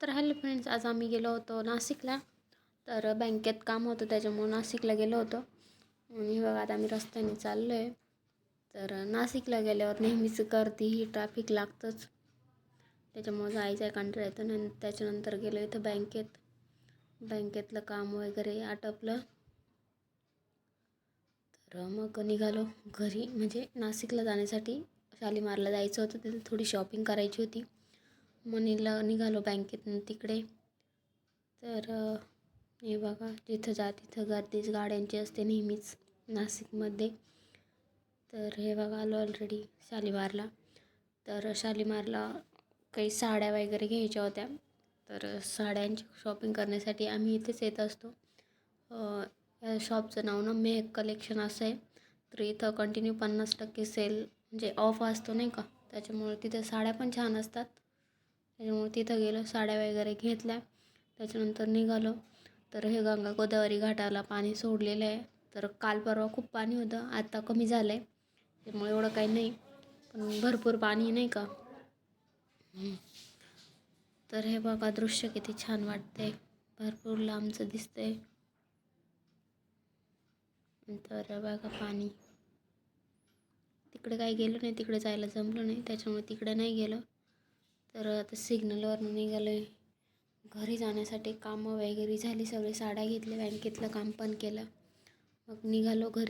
तर hello friends आज आम्ही गेलो होतो नाशिकला. तर बँकेत काम होतं त्याच्यामुळं नाशिकला गेलो होतो. आणि बघा आता आम्ही रस्त्याने चाललो आहे तर नाशिकला गेल्यावर नेहमीच गर्दी ही ट्रॅफिक लागतंच. त्याच्यामुळं जायचं आहे कंटाळा येतो आणि त्याच्यानंतर गेलो इथं बँकेत. बँकेतलं काम वगैरे आटपलं. तर मग निघालो घरी. म्हणजे नाशिकला जाण्यासाठी शालीमारला जायचं होतं तिथे थोडी शॉपिंग करायची होती. मनीला निघालो बँकेतून तिकडे. तर हे बघा जिथं जा तिथं गर्दीच गाड्यांची असते नेहमीच नाशिकमध्ये. तर हे बघा आलो ऑलरेडी शालीमारला. तर शालिमारला काही साड्या वगैरे घ्यायच्या होत्या. तर साड्यांची शॉपिंग करण्यासाठी आम्ही इथेच येत असतो. या शॉपचं नाव ना मेहक कलेक्शन असं आहे. तर इथं कंटिन्यू पन्नास टक्के सेल म्हणजे ऑफ असतो नाही का? त्याच्यामुळे तिथं साड्या पण छान असतात. त्याच्यामुळे तिथं गेलो साड्या वगैरे घेतल्या. त्याच्यानंतर निघालो. तर हे गंगा गोदावरी घाटाला पाणी सोडलेलं आहे. तर काल परवा खूप पाणी होतं आत्ता कमी झालं आहे त्यामुळे एवढं काही नाही. पण भरपूर पाणी नाही का? तर हे बघा दृश्य किती छान वाटते भरपूर लांबचं दिसतंय. तर बघा पाणी. तिकडे काही गेलो नाही तिकडे जायला जमलं नाही. त्याच्यामुळे तिकडे नाही गेलो. तर आता सिग्नलवरनं निघालो आहे घरी जाण्यासाठी कामं वगैरे झाली सगळे. साड्या घेतल्या बँकेतलं काम पण केलं. मग निघालो घरी.